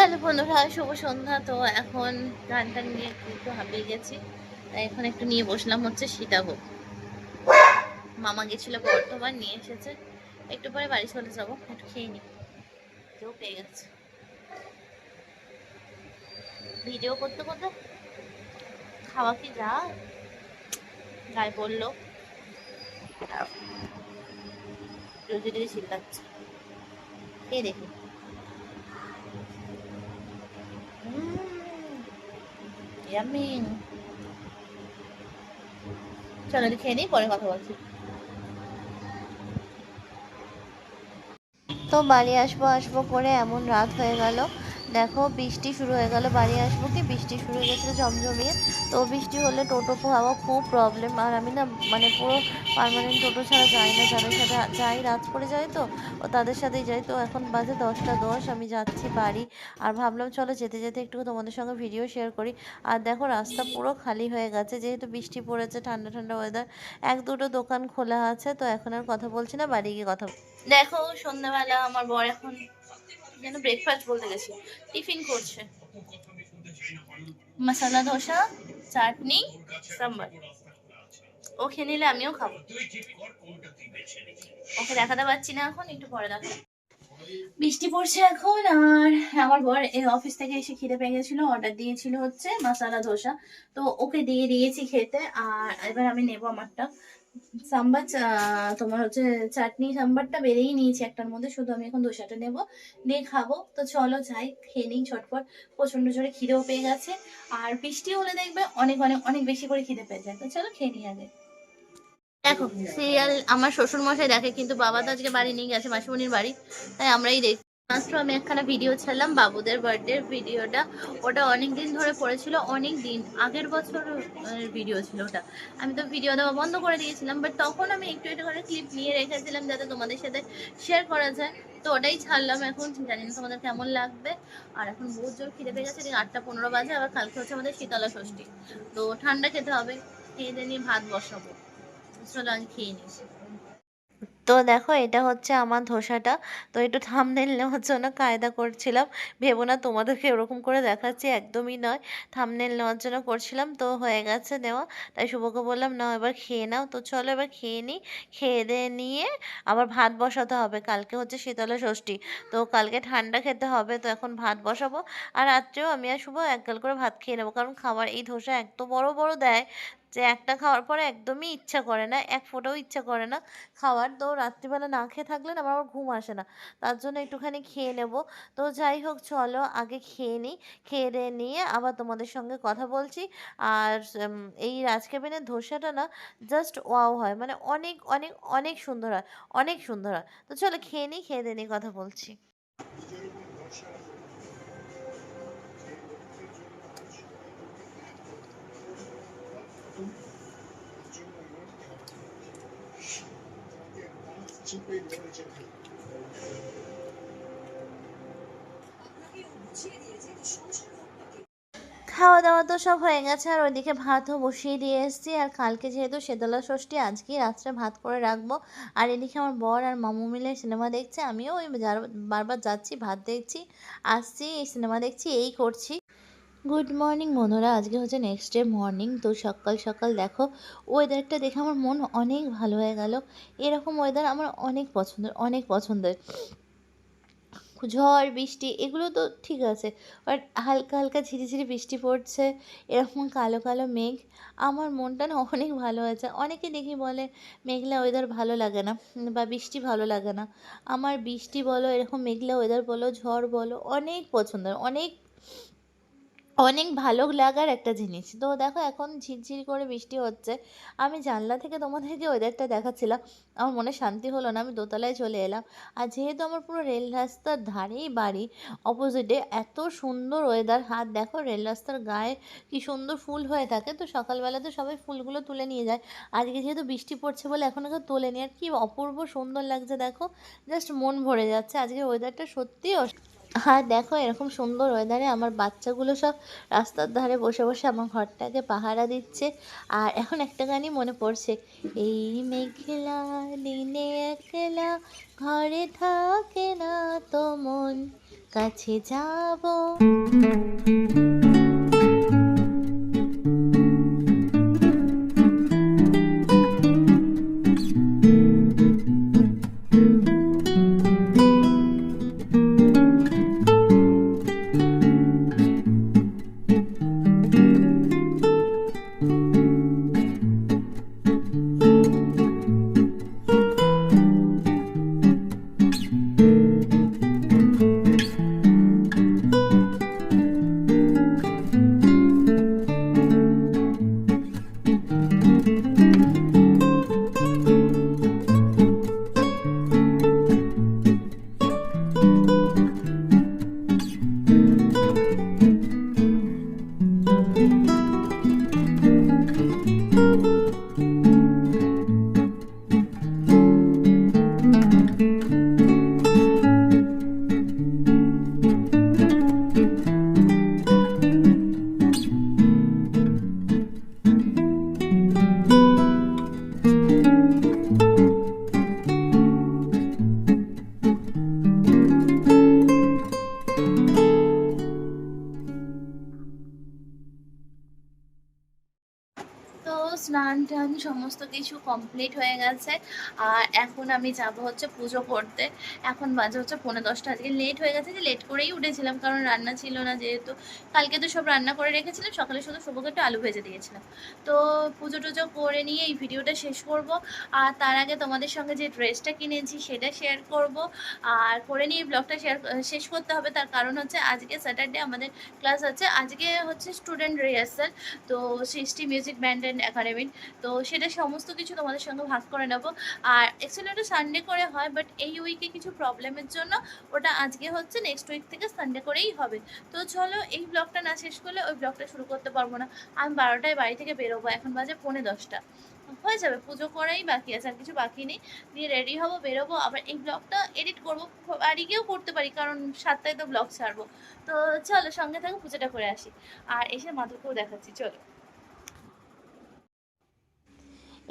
Hello বন্ধুরা, শুভ সন্ধ্যা। তো এখন গান টান নিয়ে একটু একটু হাঁপিয়ে গেছি। তাই এখন একটু নিয়ে বসলাম হচ্ছে সীতাভোগ। মামা গেছিল বর্ধমান, নিয়ে এসেছে। একটু পরে বাড়ি চলে যাব, একটু খেয়ে নি কেউ পেয়ে গেছে। ভিডিও করতে করতে খাওয়া কি যা? গায়ে পড়ল। রোজি রোজি চিল্লাচ্ছে খেয়ে দেখি। ইয়ামি চলো এটা খেয়ে নিই, পরে কথা বলছি। তো বাড়ি আসব আসব করে এমন রাত হয়ে গেল। দেখো, বৃষ্টি শুরু হয়ে গেল, বাড়ি আসব কি? বৃষ্টি শুরু হয়ে গেছিল জমজমিয়ে। তো বৃষ্টি হলে টোটো পাওয়া খুব প্রবলেম আর আমি না মানে পুরো পার্মানেন্ট টোটো ছাড়া যাই না। যাদের সাথে যাই, রাত পড়ে যাই তো, ও তাদের সাথেই যাই। তো এখন বাজে দশটা দশ, আমি যাচ্ছি বাড়ি। আর ভাবলাম, চলো যেতে যেতে একটু তোমাদের সঙ্গে ভিডিও শেয়ার করি। আর দেখো, রাস্তা পুরো খালি হয়ে গেছে। যেহেতু বৃষ্টি পড়েছে, ঠান্ডা ঠান্ডা ওয়েদার এক দুটো দোকান খোলা আছে। তো এখন আর কথা বলছি না, বাড়ি গিয়ে কথা দেখো, সন্ধ্যাবেলা আমার বর এখন যেন ব্রেকফাস্ট বলতে গেছি। টিফিন করছে। মশলা ধোসা চাটনি সাম্বার। ও খেয়ে নিলে আমিও খাব। ওকে দেখাতে পারছি না এখন একটু পরে দেখা বৃষ্টি পড়ছে এখন আর আমার বর এই অফিস থেকে এসে খিদে পেয়ে গেছিল অর্ডার দিয়েছিল হচ্ছে মশালা ধোসা। তো ওকে দিয়ে দিয়েছি খেতে আর এবার আমি নেব আমারটা। সাম্বার তোমার হচ্ছে চাটনি সাম্বারটা বেড়েই নিয়েছি একটার মধ্যে, শুধু আমি এখন ধোসাটা নেব। নিয়ে খাব। তো চলো যাই, খেয়ে নিই ঝটপট। প্রচণ্ড জোরে খিদেও পেয়ে গেছে। আর বৃষ্টি হলে দেখবে অনেক অনেক অনেক বেশি করে খিদে পেয়ে যায়। তো চলো খেয়ে নিই আগে। দেখো, সিরিয়াল আমার শ্বশুর মশাই দেখে, কিন্তু বাবা তো আজকে বাড়ি নিয়ে গেছে, মাসিমণির বাড়ি। তাই আমরাই দেখি। মাত্র আমি একখানা ভিডিও ছাড়লাম, বাবুদের বার্থডে ভিডিওটা ওটা অনেক দিন ধরে পড়েছিল অনেক দিন আগের বছর ভিডিও ছিল ওটা। আমি তো ভিডিও দেওয়া বন্ধ করে দিয়েছিলাম বাট তখন আমি একটু একটু করে ক্লিপ নিয়ে রেখেছিলাম যাতে তোমাদের সাথে শেয়ার করা যায়। তো ওটাই ছাড়লাম এখন, জানি না তোমাদের কেমন লাগবে। আর এখন বহুত জোর খিদে পেয়ে গেছে আটটা পনেরো বাজে, আবার কালকে হচ্ছে আমাদের শীতলা ষষ্ঠী। তো ঠান্ডা খেতে হবে, খেয়ে দিয়ে নিয়ে ভাত বসাবো। চলো আমি খেয়ে নিই। তো দেখো এটা হচ্ছে আমার ধোসাটা। তো একটু থামনেল নেওয়ার জন্য কায়দা করছিলাম। ভেবো না তোমাদেরকে ওরকম করে দেখাচ্ছি, একদমই নয়। থামনেল নেওয়ার জন্য করছিলাম, তো হয়ে গেছে দেওয়া। তাই শুভকে বললাম না এবার খেয়ে নাও। তো চলো এবার খেয়ে নিই খেয়ে দিয়ে নিয়ে আবার ভাত বসাতে হবে। কালকে হচ্ছে শীতলা ষষ্ঠী। তো কালকে ঠান্ডা খেতে হবে, তো এখন ভাত বসাবো। আর রাত্রেও আমি আর শুভ এক গাল করে ভাত খেয়ে নেব। কারণ খাবার এই ধোসা এত বড় বড় দেয়। যে একটা খাওয়ার পরে একদমই ইচ্ছা করে না, এক ফোঁটাও ইচ্ছা করে না খাওয়ার। তো রাত্রিবেলা না খেয়ে থাকলে না আমার ঘুম আসে না। তার জন্য একটুখানি খেয়ে নেব। তো যাই হোক, চলো আগে খেয়ে নিই। খেয়ে নিয়ে আবার তোমাদের সঙ্গে কথা বলছি। আর এই রাজকেবিনের ধোসাটা না জাস্ট ওয়াও হয়। মানে অনেক অনেক অনেক সুন্দর হয়। অনেক সুন্দর হয়। তো চলো খেয়ে নিই, খেয়ে দিয়ে নিয়ে কথা বলছি। খাওয়া দাওয়া তো সব হয়ে গেছে, আর ওইদিকে ভাতও বসিয়ে দিয়ে এসেছি, আর কালকে যেহেতু শীতলা ষষ্ঠী, আজকেই রাত্রে ভাত করে রাখব। আর এদিকে আমার বর আর মামু মিলে সিনেমা দেখছে, আমিও ওই বারবার যাচ্ছি, ভাত দেখছি, আসছি, এই সিনেমা দেখছি, এই করছি। গুড মর্নিং বন্ধুরা। আজকে হচ্ছে নেক্সট ডে মর্নিং তো সকাল সকাল দেখো ওয়েদারটা দেখে আমার মন অনেক ভালো হয়ে গেল। এরকম ওয়েদার আমার অনেক পছন্দের অনেক পছন্দের। ঝড়, বৃষ্টি, এগুলো তো ঠিক আছে বাট হালকা হালকা ঝিরিঝিরি বৃষ্টি পড়ছে, এরকম কালো কালো মেঘ, আমার মনটা না অনেক ভালো হয়েছে অনেকে দেখি বলে, মেঘলা ওয়েদার ভালো লাগে না বা বৃষ্টি ভালো লাগে না আমার বৃষ্টি বলো, এরকম মেঘলা ওয়েদার বলো, ঝড় বলো, অনেক পছন্দের, অনেক অনেক ভালো লাগার একটা জিনিস। তো দেখো এখন ঝিরঝির করে বৃষ্টি হচ্ছে। আমি জানলা থেকে তোমাদেরকে ওয়েদারটা দেখাচ্ছিলাম। আমার মনে শান্তি হলো না, আমি দোতলায় চলে এলাম। আর যেহেতু আমার পুরো রেল রাস্তার ধারেই বাড়ি অপোজিটে এত সুন্দর ওয়েদার হাত দেখো রেল রাস্তার গায়ে কি সুন্দর ফুল হয়ে থাকে। তো সকালবেলা তো সবাই ফুলগুলো তুলে নিয়ে যায়। আজকে যেহেতু বৃষ্টি পড়ছে বলে এখন কেউ তোলেনি আর কি অপূর্ব সুন্দর লাগছে দেখো। জাস্ট মন ভরে যাচ্ছে। আজকে ওয়েদারটা সত্যিই আর দেখো এরকম সুন্দর ওয়েদারে আমার বাচ্চাগুলো সব রাস্তার ধারে বসে বসে আমার ঘরটাকে পাহারা দিচ্ছে। আর এখন একটা গানই মনে পড়ছে। এই মেঘলা দিনে একলা ঘরে থাকে না তো মন, কাছে যাব। টান সমস্ত কিছু কমপ্লিট হয়ে গেছে। আর এখন আমি যাব হচ্ছে পুজো করতে। এখন বাজে হচ্ছে পৌনে দশটা। আজকে লেট হয়ে গেছে যে লেট করেই উঠেছিলাম, কারণ রান্না ছিল না যেহেতু। কালকে তো সব রান্না করে রেখেছিলাম, সকালে শুধু শুভকে একটু আলু ভেজে দিয়েছিলাম। তো পুজো টুজো করে নিয়ে এই ভিডিওটা শেষ করব। আর তার আগে তোমাদের সঙ্গে যে ড্রেসটা কিনেছি সেটা শেয়ার করব। আর করে নিয়ে ব্লগটা শেয়ার শেষ করতে হবে। তার কারণ হচ্ছে আজকে স্যাটারডে আমাদের ক্লাস আছে। আজকে হচ্ছে স্টুডেন্ট রিহার্সাল তো সৃষ্টি মিউজিক ব্যান্ড অ্যান্ড একাডেমির তো সেটা সমস্ত কিছু তোমাদের সঙ্গে ভাগ করে নেব। আর অ্যাকচুয়ালি ওটা সানডে করে হয় বাট এই উইকে কিছু প্রবলেমের জন্য ওটা আজকে হচ্ছে নেক্সট উইক থেকে সানডে করেই হবে। তো চলো এই ব্লগটা না শেষ করলে ওই ব্লগটা শুরু করতে পারব না। আমি বারোটায় বাড়ি থেকে বেরোবো, এখন বাজে পৌনে দশটা। হয়ে যাবে, পুজো করাই বাকি আছে, আর কিছু বাকি নেই। দিয়ে রেডি হব, বেরোবো, আবার এই ব্লগটা এডিট করব, বাড়ি গিয়েও করতে পারি, কারণ সাতটায় তো ব্লগ ছাড়বো। তো চলো সঙ্গে থাকো পুজোটা করে আসি। আর এসে মাধবকেও দেখাচ্ছি, চলো।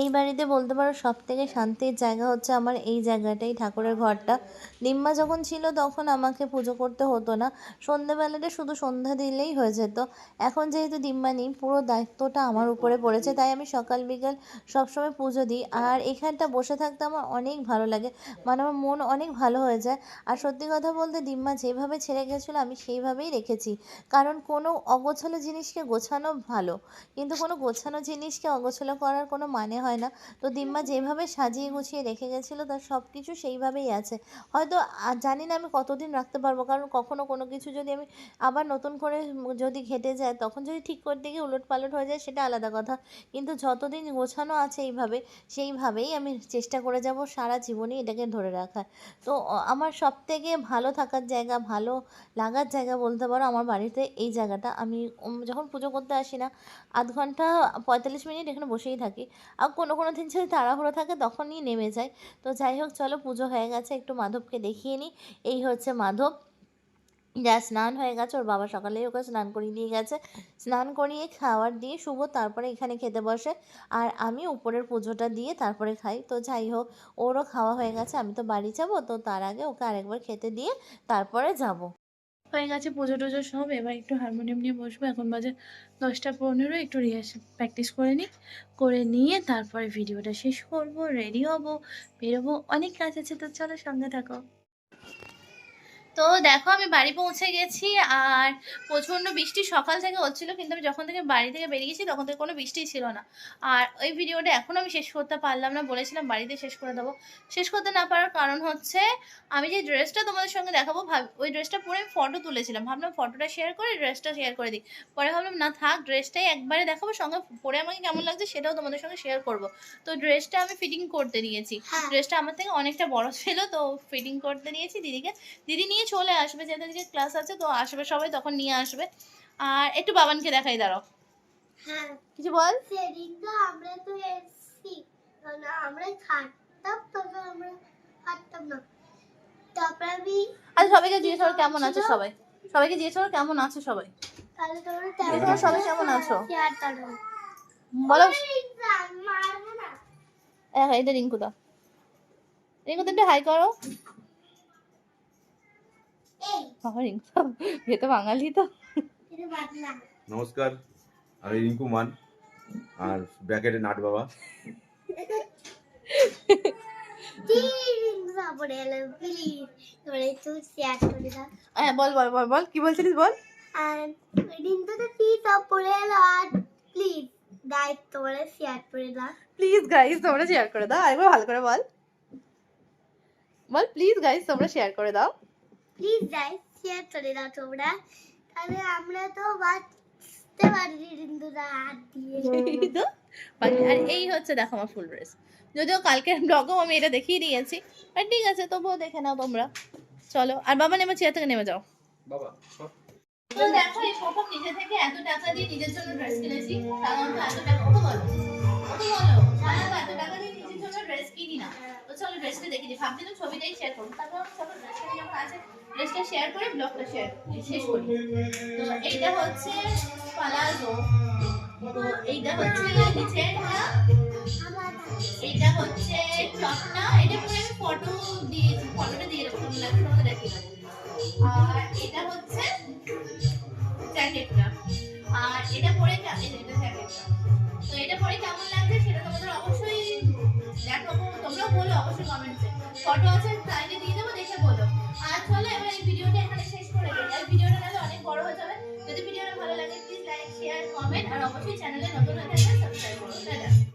এই বাড়িতে বলতে পারো সব থেকে শান্তির জায়গা হচ্ছে আমার এই জায়গাটাই, ঠাকুরের ঘরটা। নিম্মা যখন ছিল তখন আমাকে পুজো করতে হতো না। সন্ধেবেলাটা শুধু সন্ধ্যা দিলেই হয়ে যেত। এখন যেহেতু দিম্মা নেই, পুরো দায়িত্বটা আমার উপরে পড়েছে, তাই আমি সকাল বিকাল সবসময় পুজো দিই। আর এখানটা বসে থাকতে আমার অনেক ভালো লাগে মানে আমার মন অনেক ভালো হয়ে যায়। আর সত্যি কথা বলতে দিম্মা যেভাবে ছেড়ে গেছিল আমি সেইভাবেই রেখেছি। কারণ কোনো অগোছালো জিনিসকে গোছানো ভালো, কিন্তু কোনো গোছানো জিনিসকে অগোছালো করার কোনো মানে হয় না। তো দিম্মা যেভাবে সাজিয়ে গুছিয়ে রেখে গেছিল, তার সব কিছু সেইভাবেই আছে। হয়তো জানি না আমি কতদিন রাখতে পারব, কারণ কখনো কোনো কিছু যদি আমি আবার নতুন করে যদি ঘেটে যায়, তখন যদি ঠিক করতে গিয়ে উলট পালট হয়ে যায়, সেটা আলাদা কথা। কিন্তু যতদিন গোছানো আছে এইভাবে, সেইভাবেই আমি চেষ্টা করে যাব সারা জীবনই এটাকে ধরে রাখার। তো আমার সব থেকে ভালো থাকার জায়গা, ভালো লাগার জায়গা বলতে পারো, আমার বাড়িতে এই জায়গাটা। আমি যখন পুজো করতে আসি না, আধ ঘণ্টা পঁয়তাল্লিশ মিনিট এখানে বসেই থাকি। আর কোনো কোনো দিন যদি তাড়াহুড়ো থাকে তখনই নেমে যায়। তো যাই হোক, চলো পুজো হয়ে গেছে, একটু মাধবকে দেখিয়ে নিই এই হচ্ছে মাধব। যা স্নান হয়ে গেছে, ওর বাবা সকালেই ওকে স্নান করিয়ে দিয়ে গেছে। স্নান করিয়ে খাওয়ার দিয়ে শুভ তারপরে এখানে খেতে বসে। আর আমি উপরের পুজোটা দিয়ে তারপরে খাই। তো যাই হোক, ওরও খাওয়া হয়ে গেছে, আমি তো বাড়ি যাব, তো তার আগে ওকে আরেকবার খেতে দিয়ে তারপরে যাব। হয়ে গেছে পুজো টুজো সব, এবার একটু হারমোনিয়াম নিয়ে বসবো। এখন বাজে দশটা পনেরো, একটু রিহার্সাল প্র্যাকটিস করে নিই। করে নিয়ে তারপরে ভিডিওটা শেষ করব রেডি হব, বেরোবো, অনেক কাজ আছে তো চলো সঙ্গে থাকো। তো দেখো আমি বাড়ি পৌঁছে গেছি আর প্রচণ্ড বৃষ্টি সকাল থেকে হচ্ছিল কিন্তু আমি যখন থেকে বাড়ি থেকে বেরিয়েছি তখন থেকে কোনো বৃষ্টি ছিল না। আর ওই ভিডিওটা এখন আমি শেষ করতে পারলাম না বলেছিলাম বাড়িতে শেষ করে দেবো। শেষ করতে না পারার কারণ হচ্ছে আমি যে ড্রেসটা তোমাদের সঙ্গে দেখাবো ভাব ওই ড্রেসটা পরে আমি ফটো তুলেছিলাম। ভাবলাম ফটোটা শেয়ার করে ড্রেসটা শেয়ার করে দিই। পরে ভাবলাম না থাক ড্রেসটাই একবারে দেখাবো সঙ্গে পরে আমাকে কেমন লাগছে সেটাও তোমাদের সঙ্গে শেয়ার করব। তো ড্রেসটা আমি ফিটিং করতে হ্যাঁ। ড্রেসটা আমার থেকে অনেকটা বড় ছিল তো ফিটিং করতে নিয়েছি দিদিকে। দিদি নিয়ে চলে আসবে যেহেতু দিদির ক্লাস আছে তো আসবে সবাই তখন নিয়ে আসবে। আর একটু বাবানকে দেখাই দাঁড়াও। হ্যাঁ। কিছু বল? সেদিন তো আমরা তো এসছি। কারণ আমরা থাকতাম তবে আমরা পারতাম না। তারপর আমি আচ্ছা সবাইকে জিজ্ঞেস করো কেমন আছে সবাই? সবাইকে জিজ্ঞেস করো কেমন আছে সবাই? তাহলে তোমরা তোমরা সবাই কেমন আছো? বলো। মারবো না। এটা রিঙ্কু দা রিঙ্কু একটু হাই করো। এই বাবা এ তো বাঙালি তো। নমস্কার আমি রিঙ্কু মান আর ব্র্যাকেটে নাট বাবা। প্লিজ হ্যাঁ বল বল বল বল কি বলছিলিস বল? আর রিন্তু তো কি সব পড়ে আর প্লিজ গাইড তোমরা শেয়ার করে দাও। প্লিজ গাইস তোমরা শেয়ার করে দাও আরেকবার ভালো করে বল। বল প্লিজ গাইস তোমরা শেয়ার করে দাও। প্লিজ গাইড শেয়ার করে দাও তোমরা। তাহলে আমরা তো বাঁচতে পারি রিন্তুরা হাত দিয়ে। এই তো আর এই হচ্ছে দেখো আমার ফুল ড্রেস যদিও কালকের ব্লগেও আমি এটা দেখিয়ে দিয়েছি আর ঠিক আছে তবুও দেখে নাও তোমরা। চলো আর বাবা নেমে চেয়ার থেকে নেমে যাও। বাবা তো দেখো এই প্রথম নিজে থেকে এত টাকা দিয়ে নিজের জন্য ড্রেস কিনেছি সাধারণত এত টাকা ড্রেসটা দেখে দিই ভাবছিলাম ছবিটাই শেয়ার করব। তারপর ড্রেসটা আছে ড্রেসটা শেয়ার করে ব্লগটা শেয়ার শেষ করি। তো এইটা হচ্ছে পালাজো। তো এইটা হচ্ছে নিচে এইটা হচ্ছে টপটা। এটা আমি ফটো দিয়ে ফটোটা দিয়ে কেমন লাগছে